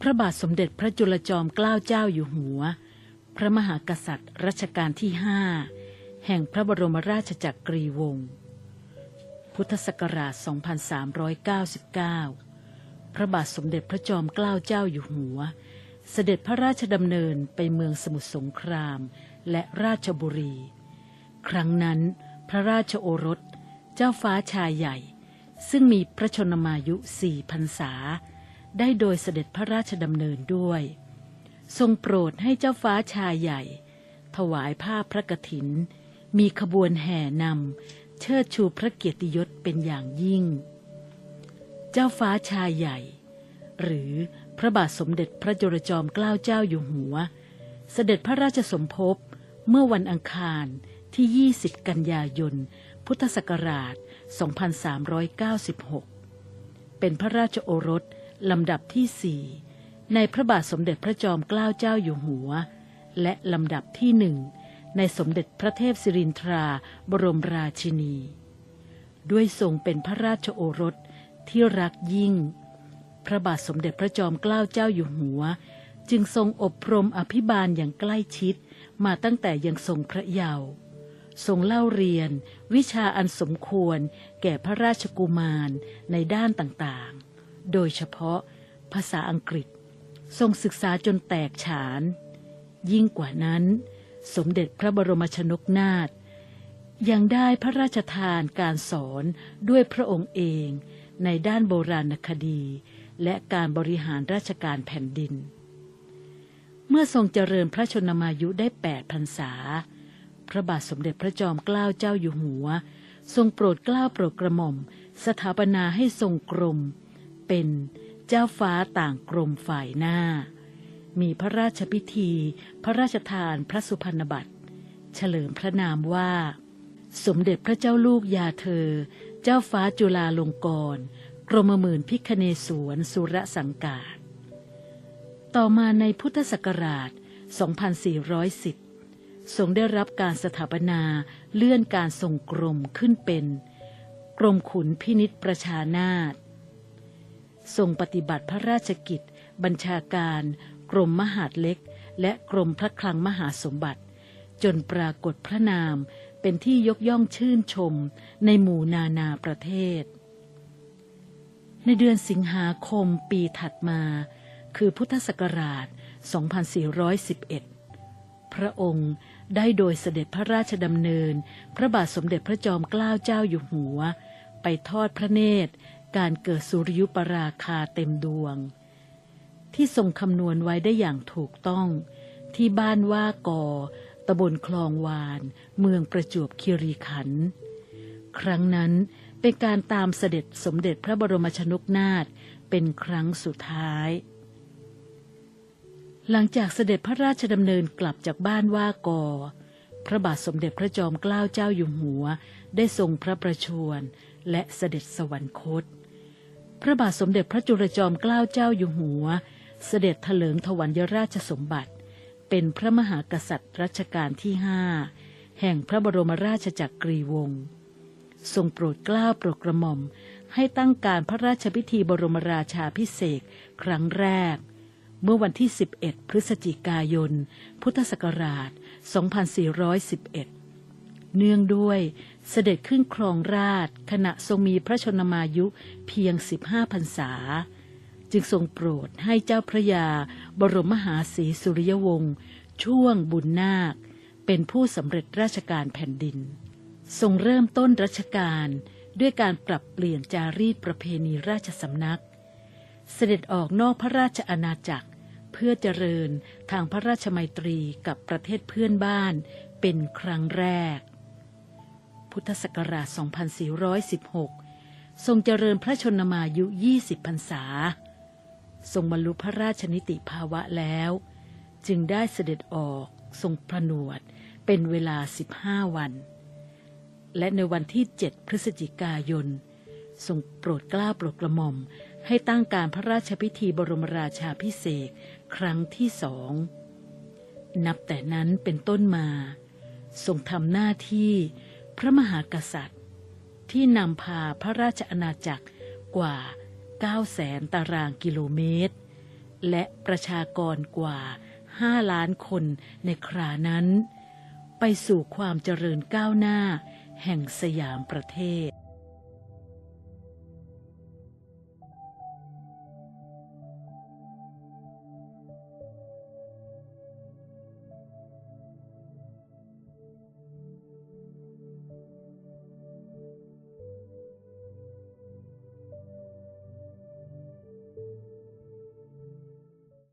พระบาทสมเด็จพระจุลจอมเกล้าเจ้าอยู่หัว พระมหากษัตริย์รัชกาลที่ห้าแห่งพระบรมราชจักรีวงศ์ พุทธศักราช 2399 พระบาทสมเด็จพระจอมเกล้าเจ้าอยู่หัว เสด็จพระราชดำเนินไปเมืองสมุทรสงครามและราชบุรี ครั้งนั้นพระราชโอรสเจ้าฟ้าชายใหญ่ ซึ่งมีพระชนมายุสี่พรรษา ได้โดยเสด็จพระราชดำเนินด้วย ทรงโปรดให้เจ้าฟ้าชายใหญ่ ถวายผ้าพระกฐิน มีขบวนแห่นำเชิดชูพระเกียรติยศเป็นอย่างยิ่ง เจ้าฟ้าชายใหญ่ หรือพระบาทสมเด็จพระจุลจอมเกล้าเจ้าอยู่หัว เสด็จพระราชสมภพเมื่อวันอังคารที่ 20 กันยายน พุทธศักราช 2396 เป็นพระราชโอรส ลำดับที่สี่ในพระบาทสมเด็จพระจอมเกล้าเจ้าอยู่หัว และลำดับที่หนึ่งในสมเด็จพระเทพสิรินทราบรมราชินี ด้วยทรงเป็นพระราชโอรสที่รักยิ่ง พระบาทสมเด็จพระจอมเกล้าเจ้าอยู่หัว จึงทรงอบรมอภิบาลอย่างใกล้ชิดมาตั้งแต่ยังทรงพระเยาว์ทรงเล่าเรียน วิชาอันสมควรแก่พระราชกุมารในด้านต่างๆ โดยเฉพาะภาษาอังกฤษ ทรงศึกษาจนแตกฉาน ยิ่งกว่านั้น สมเด็จพระบรมชนกนาถยังได้พระราชทานการสอนด้วยพระองค์เองในด้านโบราณคดี และการบริหารราชการแผ่นดิน เมื่อทรงเจริญพระชนมายุได้แปดพรรษา พระบาทสมเด็จพระจอมเกล้าเจ้าอยู่หัว ทรงโปรดเกล้าโปรดกระหม่อม สถาปนาให้ทรงกรม เป็นเจ้าฟ้าต่างกรมฝ่ายหน้า มีพระราชพิธี พระราชทานพระสุพรรณบัตร เฉลิมพระนามว่า สมเด็จพระเจ้าลูกยาเธอ เจ้าฟ้าจุฬาลงกรณ์กรมหมื่นพิคเนศวรสุรสังกาศ ต่อมาในพุทธศักราช 2410 ทรงได้รับการสถาปนาเลื่อนการทรงกรมขึ้นเป็น กรมขุนพินิษประชานาถ ทรงปฏิบัติพระราชกิจ บัญชาการ กรมมหาดเล็ก และกรมพระคลังมหาสมบัติ จนปรากฏพระนามเป็นที่ยกย่องชื่นชมในหมู่นานาประเทศ ในเดือนสิงหาคมปีถัดมา คือพุทธศักราช 2411 พระองค์ได้โดยเสด็จพระราชดำเนิน พระบาทสมเด็จพระจอมเกล้าเจ้าอยู่หัว ไปทอดพระเนตร การเกิดสุริยุปราคาเต็มดวง ที่ทรงคำนวณไว้ได้อย่างถูกต้อง ที่บ้านว่ากอตำบลคลองวาน เมืองประจวบคีรีขันธ์ครั้งนั้นเป็นการตามเสด็จสมเด็จพระบรมชนกนาถเป็นครั้งสุดท้าย หลังจากเสด็จพระราชดำเนินกลับจากบ้านว่ากอ พระบาทสมเด็จพระจอมเกล้าเจ้าอยู่หัว ได้ทรงพระประชวรและเสด็จสวรรคต พระบาทสมเด็จพระจุลจอมเกล้าเจ้าอยู่หัว เสด็จถลิงถวัลยราชสมบัติ เป็นพระมหากษัตริย์รัชกาลที่ห้าแห่งพระบรมราชจักรีวงศ์ทรงโปรดเกล้าโปรดกระหม่อม ให้ตั้งการพระราชพิธีบรมราชาพิเศษครั้งแรก เมื่อวันที่ 11 พฤศจิกายน พุทธศักราช 2411 เนื่องด้วย เสด็จขึ้นครองราชขณะทรงมีพระชนมายุเพียง 15พรรษา จึงทรงโปรดให้เจ้าพระยา บรมมหาศรีสุริยวงศ์ช่วงบุญนาค เป็นผู้สำเร็จราชการแผ่นดิน ทรงเริ่มต้นรัชกาลด้วยการปรับเปลี่ยนจารีตประเพณีราชสำนัก เสด็จออกนอกพระราชอาณาจักรเพื่อเจริญทางพระราชมัยตรีกับประเทศเพื่อนบ้านเป็นครั้งแรก พุทธศักราช 2416 ทรงเจริญพระชนมายุ 20 พรรษา ทรงบรรลุพระราชนิติภาวะแล้ว จึงได้เสด็จออกทรงผนวดเป็นเวลา 15 วัน และในวันที่ 7 พฤศจิกายน ทรงโปรดกล้าโปรดกระหม่อมให้ตั้งการพระราชพิธีบรมราชาพิเศษครั้งที่สองนับแต่นั้นเป็นต้นมาทรงทำหน้าที่ พระมหากษัตริย์ ที่นำพาพระราชอาณาจักรกว่า 9 แสนตารางกิโลเมตร และประชากรกว่า 5 ล้านคนในครานั้น ไปสู่ความเจริญก้าวหน้าแห่งสยามประเทศ